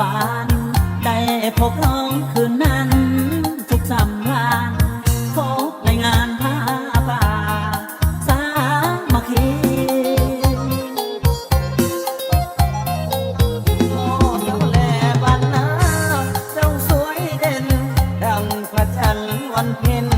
ฝัน ได้พบน้องคืนนั้น ทุกสำราญพบในงานผ้าป่า สามังผัดคคีวันเพ็ญ